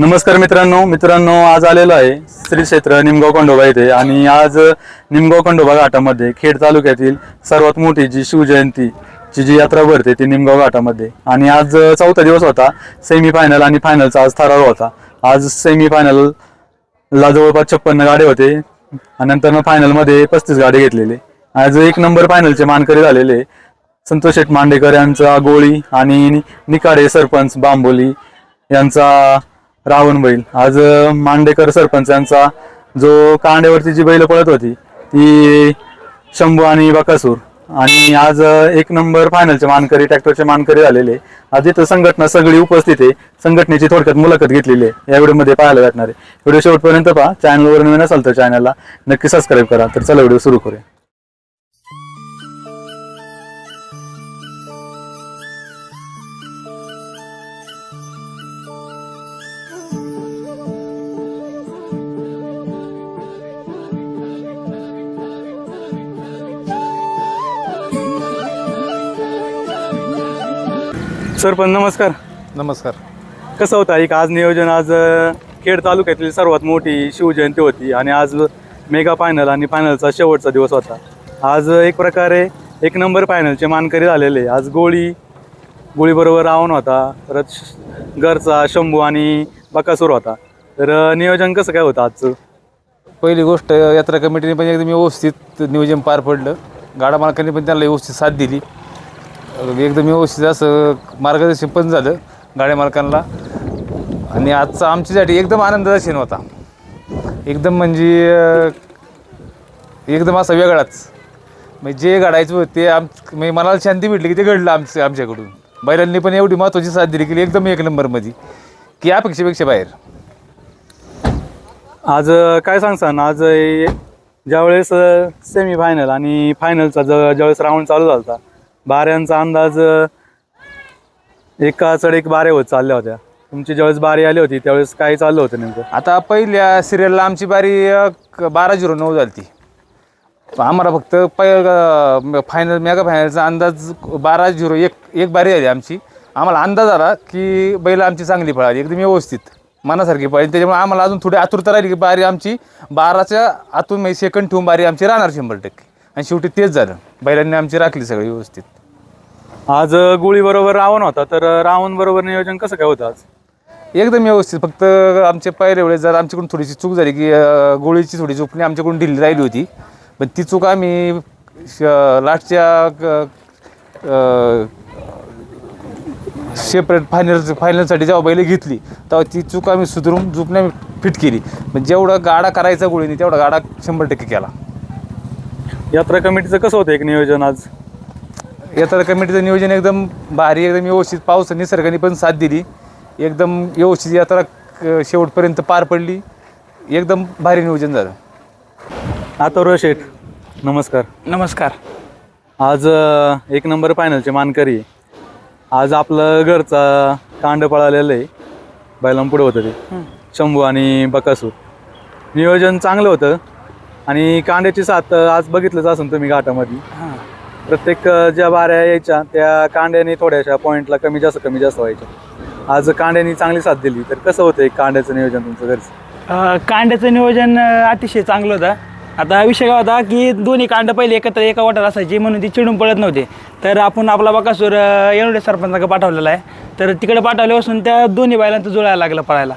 नमस्कार मित्रांनो. मित्रांनो आज आलेलो आहे श्री क्षेत्र निमगाव खंडोबा येथे आणि आज निमगाव खंडोबा घाटामध्ये खेड तालुक्यातील सर्वात मोठी जी शिवजयंती ची जी यात्रा भरते ती निमगाव घाटामध्ये. आणि आज चौथा दिवस होता सेमी फायनल आणि फायनलचा आज ठराव होता. आज सेमी फायनल ला जवळपास छप्पन्न गाडे होते आणि नंतर फायनलमध्ये पस्तीस गाडे घेतलेले. आज एक नंबर फायनलचे मानकरी झालेले संतोष शेठ मांडेकर यांचा गोळी आणि निकाडे सरपंच बांबोली यांचा रावण बैल. आज मांडेकर सरपंच यांचा जो कांड्यावरती जी बैल पळत होती ती शंभू आणि बकासूर. आणि आज एक नंबर फायनलचे मानकरी ट्रॅक्टरचे मानकरी झालेले. आज इथं संघटना सगळी उपस्थित आहे. संघटनेची थोडक्यात मुलाखत घेतलेली आहे. या व्हिडिओमध्ये पाहायला भेटणार आहे. व्हिडिओ शेवटपर्यंत पहा. चॅनलवर नवीन असाल तर चॅनलला नक्की सबस्क्राईब करा. तर चला व्हिडिओ सुरू करूया. सरपंच नमस्कार. नमस्कार. कसं होतं एक आज नियोजन आज अं, खेड तालुक्यातील सर्वात मोठी शिवजयंती होती आणि आज मेगा फायनल आणि फायनलचा शेवटचा दिवस होता. आज एक प्रकारे एक नंबर फायनलचे मानकरी झालेले. आज गोळी गोळीबरोबर रावण होता. परत घरचा शंभू आणि बकासूर होता. तर अं, नियोजन कसं काय होतं आजचं? पहिली गोष्ट यात्रा कमिटीने पण एकदम व्यवस्थित नियोजन पार पडलं. गाडा मालकांनी पण त्यांना व्यवस्थित साथ दिली. एकदम व्यवस्थित असं मार्गदर्शन पण झालं गाड्या मालकांना. आणि आजचा आमच्यासाठी एकदम आनंदाचा क्षण होता. एकदम म्हणजे एकदम असा वेगळाच. म्हणजे जे घडायचं ते आम म्हणजे मनाला शांती भेटली की ते घडलं आमचं आमच्याकडून. बैलांनी पण एवढी महत्त्वाची साथ दिली की एकदम एक नंबरमध्ये की अपेक्षेपेक्षा बाहेर. आज काय सांगसान आज ज्यावेळेस सेमी फायनल आणि फायनलचा ज ज्यावेळेस राऊंड चालू झाला होता बाऱ्यांचा अंदाज एका चढ एक बारे होत चालल्या होत्या. तुमची ज्यावेळेस बारी आली होती त्यावेळेस काय चाललं होतं नेमकं? आता पहिल्या सिरियलला आमची बारी अ, क- बारा झिरो नऊ झाली ती आम्हाला फक्त पै फायनल मेगा फायनलचा अंदाज बारा झिरो एक एक बारी झाली आमची. आम्हाला अंदाज आला की बैल आमची चांगली पळाली एकदम व्यवस्थित मनासारखी पळाली. त्याच्यामुळे आम्हाला अजून थोडी आतुरता राहिली की बारी आमची बाराच्या आतून म्हणजे सेकंड ठेवून बारी आमची राहणार शंभर टक्के. आणि शेवटी तेच झालं. बैलांनी आमची राखली सगळी व्यवस्थित. आज गोळी बरोबर रावण होता तर रावण बरोबर नियोजन कसं काय होतं आज? एकदम व्यवस्थित. फक्त आमच्या पहिल्या वेळेस जर आमच्याकडून थोडीशी चूक झाली की अं, गोळीची थोडी चूक नाही आमच्याकडून ढिल्ली राहिली होती. पण ती चूक आम्ही श- लास्टच्या सेपरेट फायनल फायनलसाठी जेव्हा बैल घेतली तेव्हा ती चूक आम्ही सुधारून चूकने फिट केली. पण जेवढा गाडा करायचा गोळीने तेवढा गाडा शंभर टक्के केला. यात्रा कमिटीचं कसं होतं एक नियोजन आज? यात्रा कमिटीचं नियोजन एकदम भारी एकदम व्यवस्थित. पाऊस निसर्गाने पण साथ दिली. एकदम व्यवस्थित यात्रा क- शेवटपर्यंत पार पडली. एकदम भारी नियोजन झालं. अथर्व शेठ नमस्कार. नमस्कार. आज अं, एक नंबर फायनलचे मानकरी. आज आपलं घरचा कांड पळालेलं आहे. बैलांपुढे होतं ते. शंभू आणि बकासूर. नियोजन चांगलं होतं. आणि कांड्याची साथ आज बघितलंच असेल तुम्ही घाटामध्ये. हां. प्रत्येक ज्या बाऱ्या यायच्या त्या कांड्याने थोड्याशा पॉईंटला कमी जास्त कमी जास्त व्हायच्या. आज कांड्याने चांगली साथ दिली तर कसं होतं कांड्याचं नियोजन तुमचं घरचं? कांड्याचं नियोजन अतिशय चांगलं होतं. आता विषय काय होता की दोन्ही कांड पहिले एकत्र एका वाटात असायची म्हणून ती चिडून पडत नव्हते. तर आपण आपला बकासूर येणोडे सरपंचाकडे पाठवलेला आहे. तर तिकडे पाठवल्यापासून त्या दोन्ही बैलांचं जुळायला लागलं पळायला.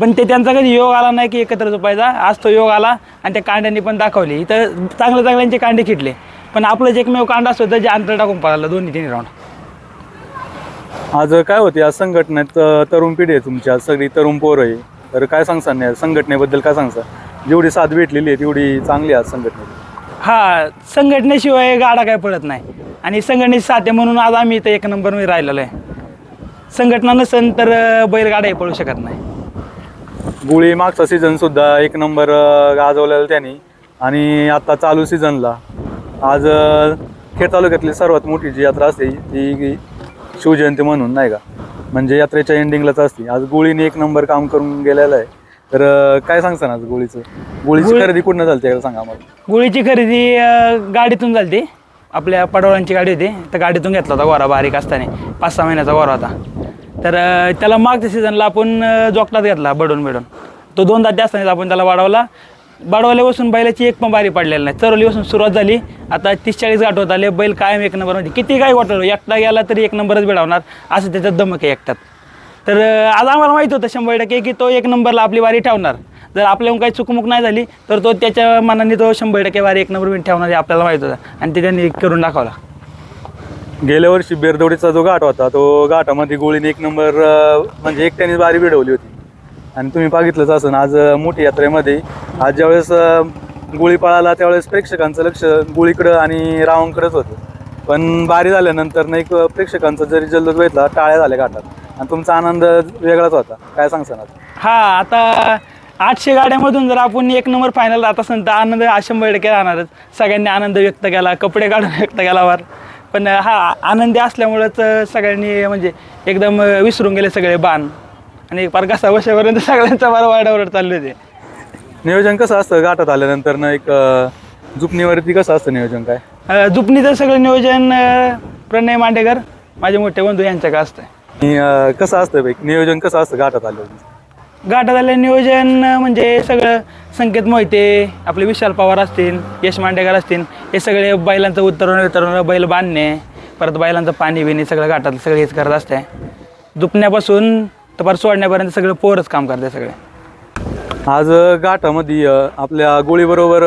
पण ते त्यांचा कधी योग आला नाही की एकत्र झोपायचा. आज तो योग आला आणि त्या कांड्यांनी पण दाखवली. इथं चांगल्या चांगल्यांचे कांडे खिटले. पण आपलं जे एकमेव कांड असतं जे अंतर टाकून पळालं दोन्ही तिन्ही राऊंड आज काय होते? आज संघटनेत अं, तरुण पिढी आहे तुमची. आज सगळी तरुण पोरं आहे. तर काय सांगसा नाही संघटनेबद्दल काय सांगसा जेवढी साथ भेटलेली आहे तेवढी चांगली आहे आज संघटनेत. हा संघटनेशिवाय गाडा काय पडत नाही. आणि संघटनेची साथ आहे म्हणून आज आम्ही इथं एक नंबरमध्ये राहिलेलो आहे. संघटना नसेल तर अं, बैलगाडाही पळू शकत नाही. गुळी मागचा सीझन सुद्धा एक नंबर गाजवलेला त्यांनी. आणि आता चालू सीझनला आज खेड तालुक्यातली सर्वात मोठी जी यात्रा असते ती शिवजयंती म्हणून नाही का? म्हणजे यात्रेच्या एंडिंगलाच असते. आज गोळीने एक नंबर काम करून गेलेलं आहे. तर काय सांगता ना आज गोळीचं? गोळीची गोळी- खरेदी कुठनं त्याला सांगा आम्हाला. गोळीची खरेदी गाडीतून झाली ती आपल्या पडवळांची गाडी होती. तर गाडीतून घेतला होता गोरा बारीक असताना. पाच सहा महिन्याचा गोरा होता. तर त्याला मागच्या सीझनला आपण जोकटात घेतला बडून बिडून. तो दोनदा जास्त नाही आपण त्याला वाढवला. वाढवल्यापासून बैलाची एक पण बारी पडलेली नाही. चरवलीपासून सुरुवात झाली. आता तीस चाळीस गाठ होत आले. बैल कायम एक नंबरमध्ये किती काय वाटलं एकटा गेला तरी एक नंबरच बिडावणार असं त्याच्यात दमक आहे एकट्यात. तर आज आम्हाला माहीत होतं शंभर टक्के की तो एक नंबरला आपली वारी ठेवणार. जर आपल्याहून काही चुकमुक नाही झाली तर तो त्याच्या मनाने तो शंभर टक्के वारी एक नंबर ठेवणार हे आपल्याला माहीत होतं. आणि ते त्यांनी करून दाखवला. गेल्या वर्षी बेरदोडीचा जो घाट होता तो घाटामध्ये गोळीने एक नंबर म्हणजे एकट्याने बारी भिडवली होती. आणि तुम्ही बघितलंच असं आज मोठी यात्रेमध्ये आज ज्यावेळेस गोळी पळाला त्यावेळेस प्रेक्षकांचं लक्ष गोळीकडं आणि रावणकडेच होतं. पण बारी झाल्यानंतर ना एक प्रेक्षकांचा जरी जल्लोष भेटला टाळ्या झाल्या घाटात. आणि तुमचा आनंद वेगळाच होता. काय सांगसान हा आता आठशे गाड्यामधून जर आपण एक नंबर फायनल राहत असेल तर आनंद हा केला टक्के राहणारच. सगळ्यांनी आनंद व्यक्त केला कपडे काढून व्यक्त केला वर. पण हा आनंदी असल्यामुळंच सगळ्यांनी म्हणजे एकदम विसरून गेले सगळे बाण. आणि पार कसा वर्षापर्यंत सगळ्यांचा बार वाड्यावर चालले होते. नियोजन कसं असतं घाटात आल्यानंतर ना एक जुपणीवरती कसं असतं नियोजन काय? जुपणीचं सगळं नियोजन प्रणय मांडेकर माझे मोठे बंधू यांच्याकडे असतं आणि अं, कसं असतं नियोजन कसं असतं घाटात आल्यावर? घाटात आलं नियोजन म्हणजे सगळं संकेत मोहिते आपले विशाल पवार असतील यश मांडेकर असतील हे सगळे बैलांचं उतरवणं वितरवणं बैल बांधणे परत बैलांचं पाणी बिणी सगळं घाटात सगळे हेच करत असते. दुपण्यापासून तर परत सोडण्यापर्यंत सगळं पोरच काम करते सगळे. आज अ, आपल्या गोळीबरोबर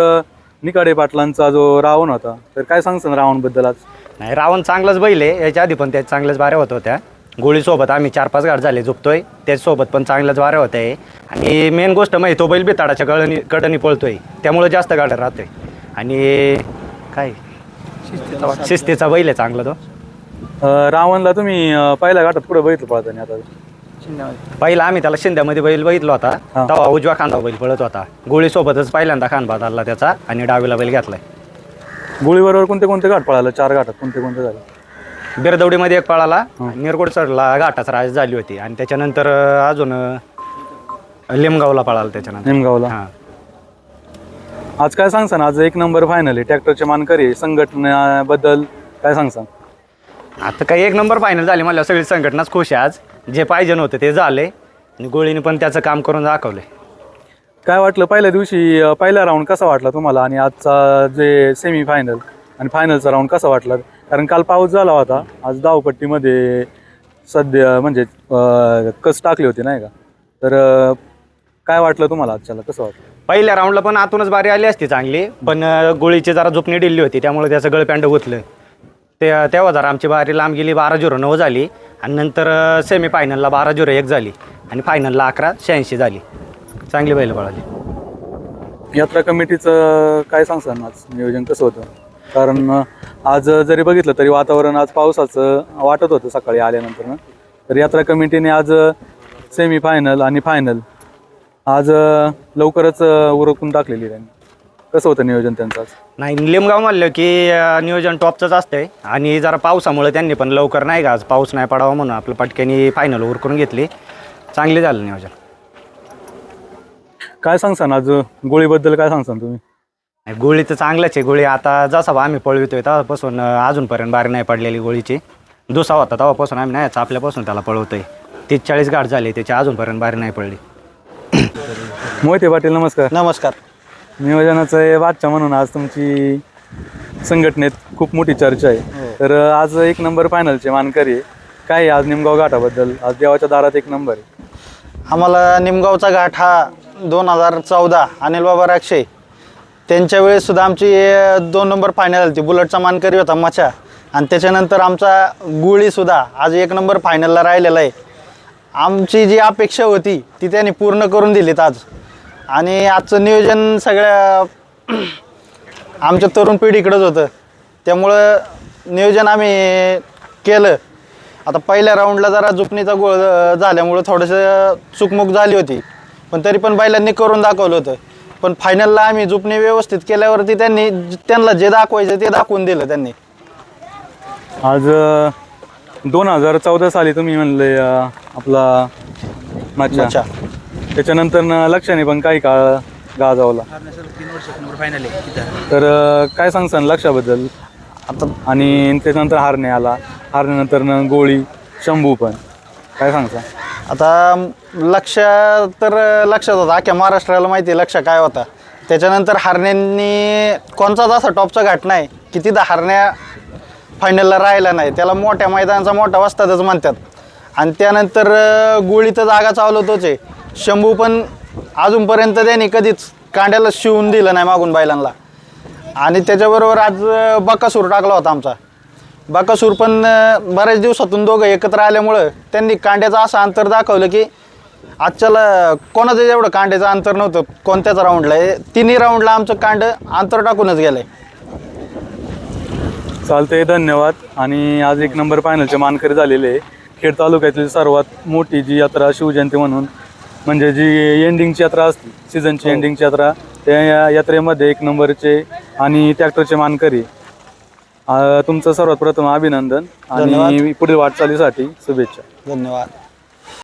निकाडे पाटलांचा जो रावण होता तर काय सांगसान रावणबद्दल आज? नाही रावण चांगलाच बैल आहे. याच्या आधी पण त्या चांगल्याच बाऱ्या होत होत्या. गोळीसोबत आम्ही चार पाच गाठ झाले झोपतोय त्याच्यासोबत पण चांगल्याच बाऱ्या होत आहे आणि मेन गोष्ट म्हणजे तो बैल बिताडाच्या कडनी कडनी पळतोय. त्यामुळे जास्त गाड्या राहतोय. आणि काय? शिस्तीचा बैल आहे चांगला तो. अ, रावणला तुम्ही अ, पहिल्या घाटात पुढे बघितलं पळताना आता? पहिला आम्ही त्याला शिंद्यामध्ये बैल बघितला होता. हा. तेव्हा उजव्या खांदा बैल पळत होता. गोळीसोबतच पहिल्यांदा खान बदलला त्याचा आणि डावीला बैल घेतलाय. गोळीबरोबर कोणते कोणते घाट पळाले? चार घाटात कोणते कोणते झाले? बिरदवडीमध्ये एक पळाला. निरगुड चढला घाटाचा राज झाली होती. आणि त्याच्यानंतर अजून लिमगावला पळाला त्याच्यानंतर. निमगावला हां. आज काय सांगसान आज एक नंबर फायनल आहे. ट्रॅक्टरचे मानकरी संघटनेबद्दल काय सांगसान आता काही एक नंबर फायनल झाली मला सगळी संघटनाच खुश आहे आज. जे पाहिजे नव्हतं ते झाले. आणि गोळीने पण त्याचं काम करून दाखवले. काय वाटलं? पहिल्या दिवशी अ, पहिला राऊंड कसा वाटला तुम्हाला? आणि आजचा जे सेमी फायनल आणि फायनलचा राऊंड कसा वाटला? कारण काल पाऊस झाला होता आज धावपट्टीमध्ये सध्या म्हणजे कस टाकली होती नाही का? तर काय वाटलं तुम्हाला आजच्याला? कसं वाटलं? पहिल्या राऊंडला पण आतूनच बारी आली असती चांगली पण गोळीची जरा झोपणी डिल्ली होती त्यामुळे त्याचं गळपॅन्ट गुतलं ते तेव्हा जरा आमची बारी लांब गेली बारा झिरो नऊ झाली आणि नंतर सेमी फायनलला बारा झिरो एक झाली आणि फायनलला अकरा शहाऐंशी झाली. चांगली बैल पळाली. यात्रा कमिटीचं काय सांगसान आज? नियोजन कसं होतं? कारण आज जरी बघितलं तरी वातावरण आज पावसाचं वाटत होतं सकाळी आल्यानंतर ना. तर यात्रा कमिटीने आज सेमी फायनल आणि फायनल आज लवकरच उरकून टाकलेली त्यांनी. कसं होतं नियोजन त्यांचं आज? नाही लिमगाव म्हणलं की अं, नियोजन टॉपचंच असतंय. आणि जरा पावसामुळे त्यांनी पण लवकर नाही का आज पाऊस नाही पडावा म्हणून आपलं पटक्यानी फायनल उरकून घेतली. चांगली झालं नियोजन. काय सांगसान आज? गोळीबद्दल काय सांगसान तुम्ही? नाही, गोळी तर चांगलंच आहे. गोळी आता जसा आम्ही पळवितोय तेव्हापासून अं, अजूनपर्यंत बारी नाही पडलेली गोळीची. दुसा होता तेव्हापासून आम्ही नाही आपल्यापासून त्याला पळवतोय. तीस चाळीस गाठ झाली त्याची अजूनपर्यंत बारी नाही पडली. मोहिते पाटील नमस्कार. नमस्कार. नियोजनाचं हे बादशा म्हणून आज तुमची संघटनेत खूप मोठी चर्चा आहे. तर अ, आज एक नंबर फायनलचे मानकरी आहे. काय आहे आज निमगाव घाटाबद्दल? आज देवाच्या दारात एक नंबर आहे. आम्हाला निमगावचा घाट हा दोन हजार चौदा अनिल बाबा राक्षे त्यांच्या वेळेस सुद्धा आमची दोन नंबर फायनल आली होती. बुलटचा मानकरी होता मचा आणि त्याच्यानंतर आमचा गुळीसुद्धा आज एक नंबर फायनलला राहिलेला आहे. आमची जी अपेक्षा होती ती त्यांनी पूर्ण करून दिलीत आज. आणि आजचं नियोजन सगळ्या आमच्या तरुण पिढीकडंच होतं. त्यामुळं नियोजन आम्ही केलं. आता पहिल्या राऊंडला जरा जुपणीचा गोळ झाल्यामुळं थोडंसं चुकमुक झाली होती. पण तरी पण बैलांनी करून दाखवलं होतं. पण फायनलला आम्ही जुपणी व्यवस्थित केल्यावरती त्यांनी त्यांना जे दाखवायचं ते दाखवून दिलं त्यांनी. आज दोन हजार चौदा साली तुम्ही म्हणले अ, आपला मच्छा मच्छा. त्याच्यानंतर न लक्षाने पण काही काळ गाजावला. तीन वर्ष फायनल आहे तर अ, काय सांगसान लक्षाबद्दल? आता आणि त्याच्यानंतर हारणे आला. हारण्यानंतर न गोळी शंभू पण. काय सांगता आता लक्ष तर लक्षात होता. अख्ख्या महाराष्ट्राला माहिती आहे लक्ष काय होता. त्याच्यानंतर हारण्यांनी कोणचाच असा टॉपचा घाट नाही की तिथं हारण्या फायनलला राहिला नाही. त्याला मोठ्या मैदानाचा मोठा वस्तातच म्हणतात. आणि त्यानंतर अं, तर जागा चालवतोच आहे. शंभू पण अजूनपर्यंत त्यांनी कधीच कांड्याला शिवून दिलं नाही मागून बैलांना. आणि त्याच्याबरोबर आज बक्का बकासूर टाकला होता आमचा. बकासूर पण बऱ्याच दिवसातून दोघं एकत्र आल्यामुळं त्यांनी कांड्याचं असं अंतर दाखवलं की आजच्याला कोणाचं एवढं कांड्याचं अंतर नव्हतं कोणत्याच राऊंडला हे तिन्ही राऊंडला आमचं कांड अंतर टाकूनच गेलंय. चालतंय धन्यवाद. आणि आज एक नंबर फायनलचे मानकरी झालेले आहे. खेड तालुक्यातील सर्वात मोठी जी यात्रा शिवजयंती म्हणून म्हणजे जी एंडिंगची यात्रा असते सीझनची एंडिंगची यात्रा त्या यात्रेमध्ये एक नंबरचे आणि ट्रॅक्टरचे मानकरी अं, तुमचं सर्वात प्रथम अभिनंदन आणि पुढील वाटचालीसाठी शुभेच्छा. धन्यवाद.